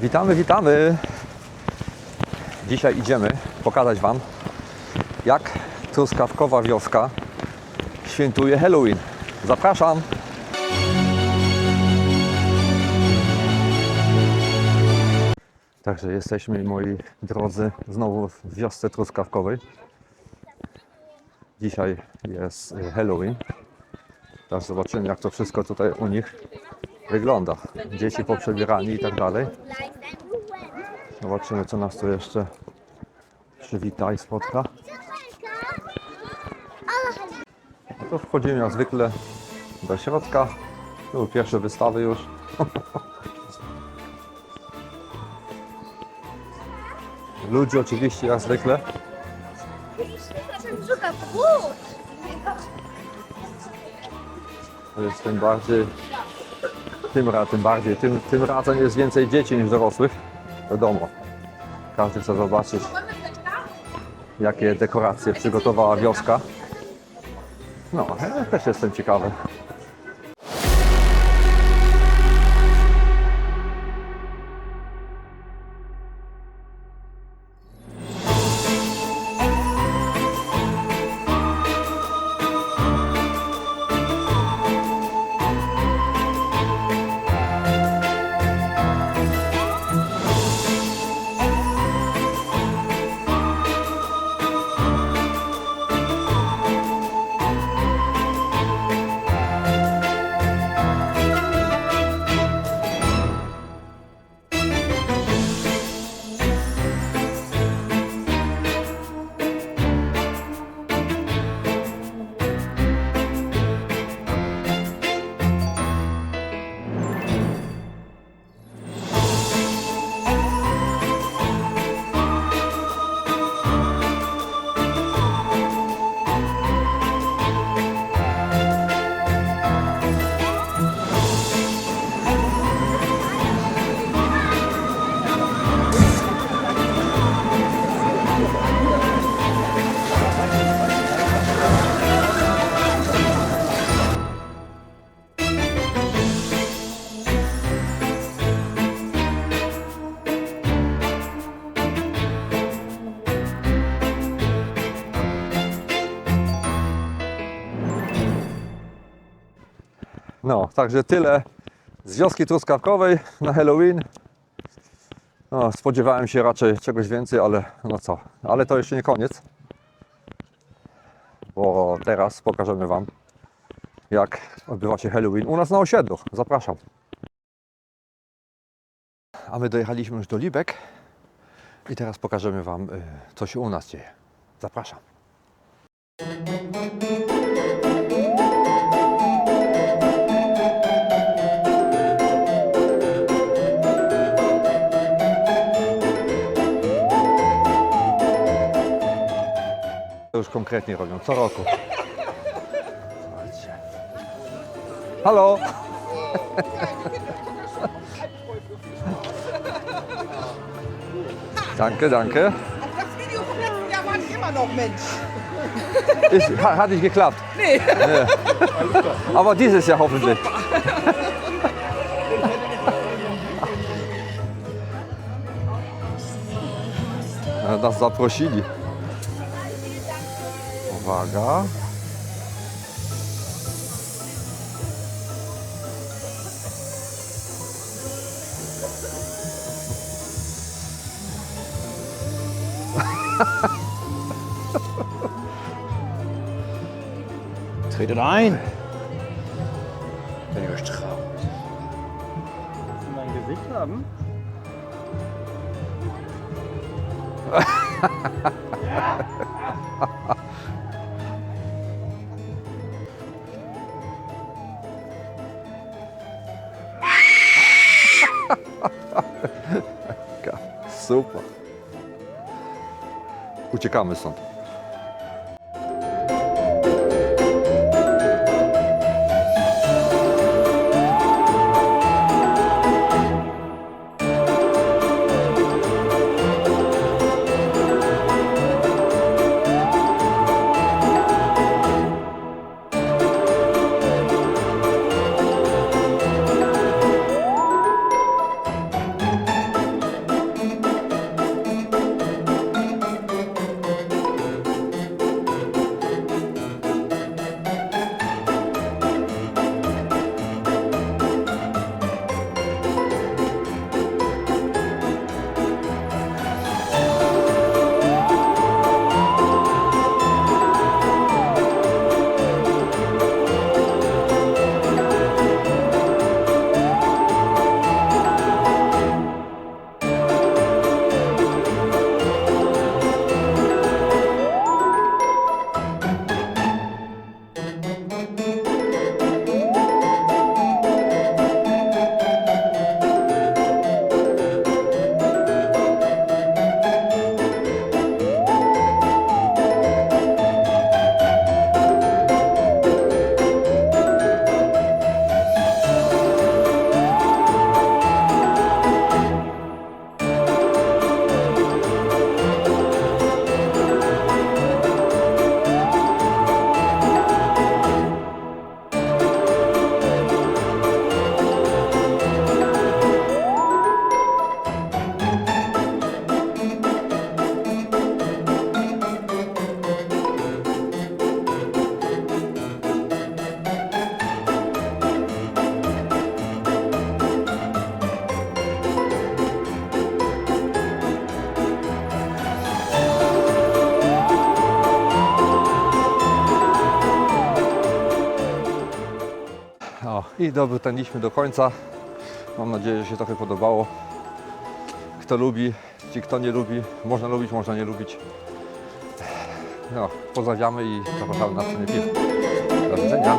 Witamy, witamy. Dzisiaj idziemy pokazać Wam, jak truskawkowa wioska świętuje Halloween. Zapraszam. Także jesteśmy, moi drodzy, znowu w wiosce truskawkowej. Dzisiaj jest Halloween. Teraz zobaczymy, jak to wszystko tutaj u nich wygląda. Dzieci poprzebierani i tak dalej. Zobaczymy, co nas tu jeszcze przywita i spotka. No to wchodzimy jak zwykle do środka. Tu pierwsze wystawy już. Ludzie oczywiście jak zwykle. To jest bardziej, tym, tym bardziej, tym, tym razem jest więcej dzieci niż dorosłych. Wiadomo, każdy chce zobaczyć, jakie dekoracje przygotowała wioska. No, ja też jestem ciekawy. No, także tyle z wioski truskawkowej na Halloween. No, spodziewałem się raczej czegoś więcej, ale no co, ale to jeszcze nie koniec. Bo teraz pokażemy Wam, jak odbywa się Halloween u nas na osiedlu. Zapraszam. A my dojechaliśmy już do Libek i teraz pokażemy Wam, y, co się u nas dzieje. Zapraszam. To już konkretnie robią, co roku. Słuchajcie. Halo! Danke, danke. Das Video vom letzten Jahr war nicht immer noch Mensch. Ist, ha- hat nicht geklappt. Nee. Aber dieses Jahr hoffentlich. E, Nas zaprosili. Uwaga. Tretet ein. Wenn ihr euch traut. mein Gesicht haben? Super. Uciekamy stąd. I dobytaliśmy do końca. Mam nadzieję, że się trochę podobało. Kto lubi, ci kto nie lubi, można lubić, można nie lubić. No, pozdrawiamy i zapraszamy na scenie piw. Do widzenia.